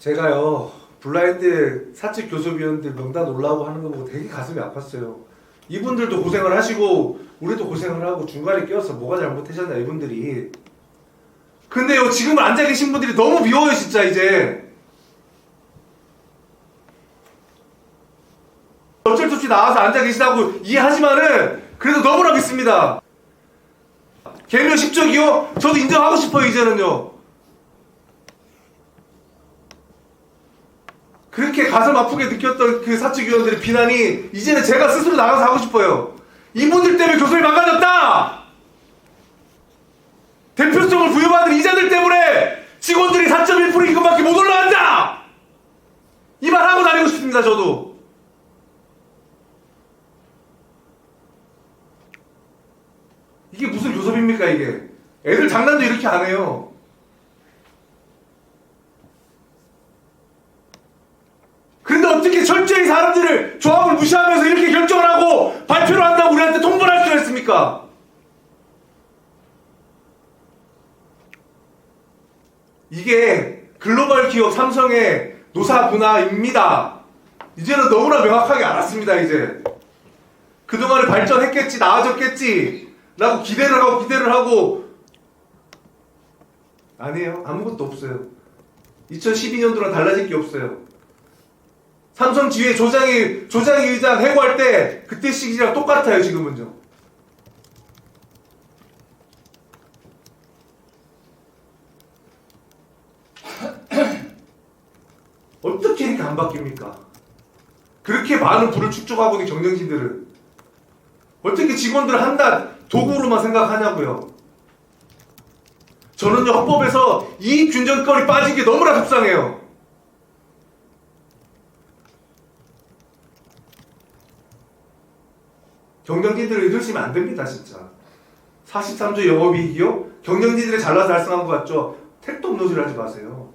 제가요 블라인드 사측 교섭위원들 명단 올라오고 하는 거 보고 되게 가슴이 아팠어요. 이분들도 고생을 하시고 우리도 고생을 하고 중간에 끼어서 뭐가 잘못하셨나 이분들이. 근데요 지금 앉아 계신 분들이 너무 미워요 진짜 이제. 어쩔 수 없이 나와서 앉아 계시다고 이해하지만은 그래도 너무나 믿습니다. 개명 10적이요? 저도 인정하고 싶어요 이제는요. 그렇게 가슴 아프게 느꼈던 그 사측 위원들의 비난이 이제는 제가 스스로 나가서 하고 싶어요. 이분들 때문에 교섭이 망가졌다! 대표성을 부여받은 이자들 때문에 직원들이 4.1% 임금밖에 못 올라간다! 이 말 하고 다니고 싶습니다, 저도. 이게 무슨 교섭입니까, 이게? 애들 장난도 이렇게 안 해요. 그런데 어떻게 철저히 사람들을 조합을 무시하면서 이렇게 결정을 하고 발표를 한다고 우리한테 통보를 할 수가 있습니까? 이게 글로벌 기업 삼성의 노사 문화입니다. 이제는 너무나 명확하게 알았습니다, 이제. 그동안에 발전했겠지, 나아졌겠지, 라고 기대를 하고 기대를 하고, 아니에요. 아무것도 없어요. 2012년도랑 달라질 게 없어요. 삼성 지휘 조장이 조장이 의장 해고할 때 그때 시기랑 똑같아요 지금은요. 어떻게 이렇게 안 바뀝니까? 그렇게 많은 부를 축적하고 있는 경영진들은 어떻게 직원들을 한낱 도구로만 생각하냐고요. 저는요 헌법에서 이 균정권이 빠진 게 너무나 속상해요. 경영진들을 의존시면 안 됩니다, 진짜. 43조 영업이익이요? 경영진들이 잘나서 달성한 것 같죠? 택도 없는 소리 하지 마세요.